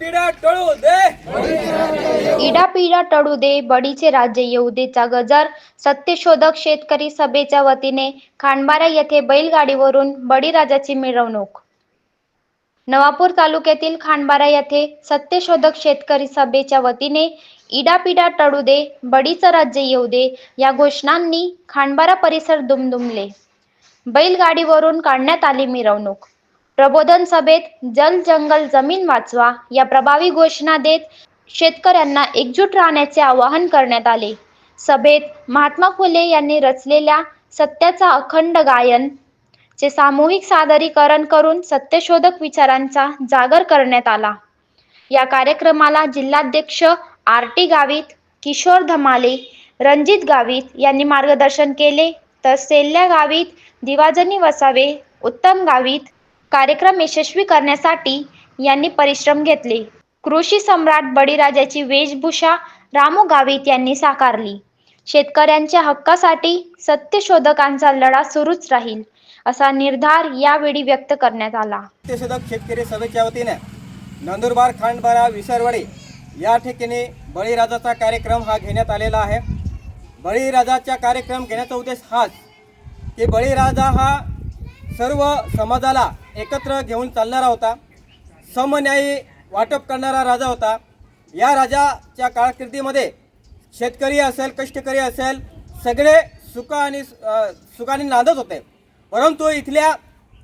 पिढ्या टळू दे टळू दे बडीचे राज्य येऊ देचा गजर सत्यशोधक शेतकरी सभेच्या वतीने खांडबारा येथे बैलगाडीवरून बळीराजाची मिरवणूक नवापूर तालुक्यातील खांडबारा येथे सत्यशोधक शेतकरी सभेच्या वतीने इडापिडा टळू दे बडीचं राज्य येऊ दे या घोषणांनी खांडबारा परिसर दुमदुमले बैलगाडीवरून काढण्यात आली मिरवणूक प्रबोधन सभेत जल जंगल जमीन वाचवा या प्रभावी घोषणा देत शेतकऱ्यांना एकजूट राहण्याचे आवाहन करण्यात आले. सभेत महात्मा फुले यांनी रचलेल्या सत्याचा अखंड गायन चे सामूहिक सादरीकरण करून सत्यशोधक विचारांचा जागर करण्यात आला. या कार्यक्रमाला जिल्हाध्यक्ष आर टी गावित किशोर धमाले रणजित गावित यांनी मार्गदर्शन केले. तर सेल्ल्या गावित दिवाजनी वसावे उत्तम गावित कार्यक्रम यशस्वी करण्यासाठी यांनी परिश्रम घेतले. कृषी सम्राट बळीराजाची वेशभूषा रामू गावित यांनी साकारली. शेतकऱ्यांच्या हक्कासाठी सत्यशोधकांचा लढा सुरूच राहील असा निर्धार यावेळी व्यक्त करण्यात आला. सत्यशोधक शेतकरी सभेच्या वतीने नंदुरबार खांडबारा विसरवडे या ठिकाणी बळीराजाचा कार्यक्रम हा घेण्यात आलेला आहे. बळीराजाचा कार्यक्रम घेण्याचा उद्देश हाच की बळीराजा हा सर्व समाजाला एकत्र घेऊन चालणारा होता. समन्यायी वाटप करणारा राजा होता. या राजाच्या कारकिर्दीमध्ये शेतकरी असेल कष्टकरी असेल सगळे सुख आणि सुखाने नांदत होते. परंतु इथल्या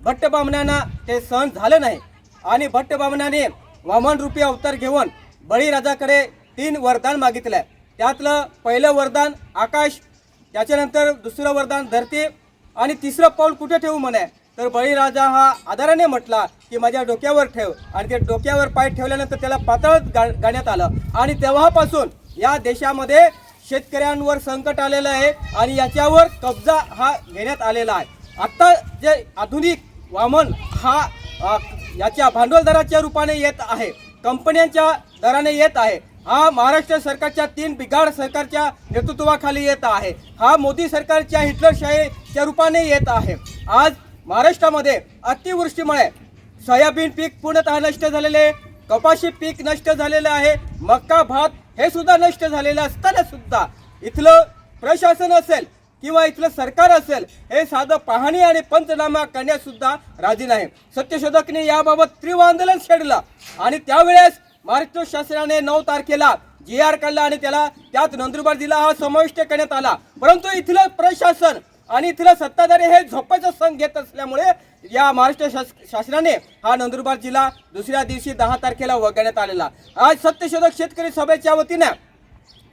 भट्ट बामणांना ते सहन झालं नाही आणि भट्ट बामणाने वामनरूपी अवतार घेऊन बळीराजाकडे तीन वरदान मागितलं. आहे त्यातलं पहिलं वरदान आकाश त्याच्यानंतर दुसरं वरदान धरती आणि तिसरं पाऊल कुठे ठेवू म्हणे? तर बळीराजा हा आदराने म्हटला की माझ्या डोक्यावर ठेव. आणि ते डोक्यावर पाय ठेवल्यानंतर त्याला पातळ गा गाण्यात आलं. आणि तेव्हापासून या देशामध्ये शेतकऱ्यांवर संकट आलेलं आहे आणि याच्यावर कब्जा हा घेण्यात आलेला आहे. आत्ता जे आधुनिक वामन हा याच्या भांडवलदाराच्या रूपाने येत आहे. कंपन्यांच्या दराने येत आहे. हा महाराष्ट्र सरकारच्या तीन बिघाड सरकारच्या नेतृत्वाखाली येत आहे. हा मोदी सरकारच्या हिटलरशाहीच्या रूपाने येत आहे. आज महाराष्ट्रामध्ये अतिवृष्टीमुळे सोयाबीन पीक पूर्णतः नष्ट झालेले आहे. कपाशी पीक नष्ट झालेलं आहे. मक्का भात हे सुद्धा नष्ट झालेलं असताना सुद्धा इथलं प्रशासन असेल किंवा इथलं सरकार असेल हे साधं पाहणी आणि पंचनामा करण्यासुद्धा राजी नाही. सत्यशोधकने याबाबत तीव्र आंदोलन छेडलं आणि त्यावेळेस महाराष्ट्र शासनाने नऊ तारखेला जी आर काढला आणि त्याला त्यात नंदुरबार जिल्हा हा समाविष्ट करण्यात आला. परंतु इथलं प्रशासन आणि इथलं सत्ताधारी हे झोपायचा संघ घेत असल्यामुळे या महाराष्ट्र शास- शासनाने हा नंदुरबार जिल्हा दुसऱ्या दिवशी दहा तारखेला वगळण्यात आलेला. आज सत्यशोधक शेतकरी सभेच्या वतीने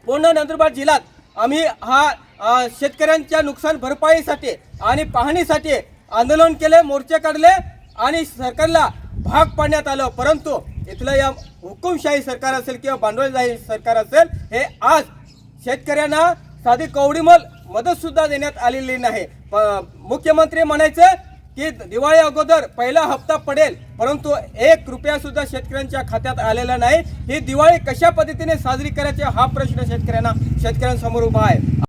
पूर्ण नंदुरबार जिल्ह्यात आम्ही हा शेतकऱ्यांच्या नुकसान भरपाईसाठी आणि पाहणीसाठी आंदोलन केले मोर्चे काढले आणि सरकारला भाग पाडण्यात आलं. परंतु इथलं या हुकुमशाही सरकार असेल किंवा भांडवलशाही सरकार असेल हे आज शेतकऱ्यांना साधी कवडीमल मदत सुद्धा देण्यात आलेली नाही. मुख्यमंत्री म्हणायचं की दिवाळी अगोदर पहिला हप्ता पडेल परंतु एक रुपया सुद्धा शेतकऱ्यांच्या खात्यात आलेला नाही. ही दिवाळी कशा पद्धतीने साजरी करायची हा प्रश्न शेतकऱ्यांना शेतकऱ्यांसमोर उभा आहे.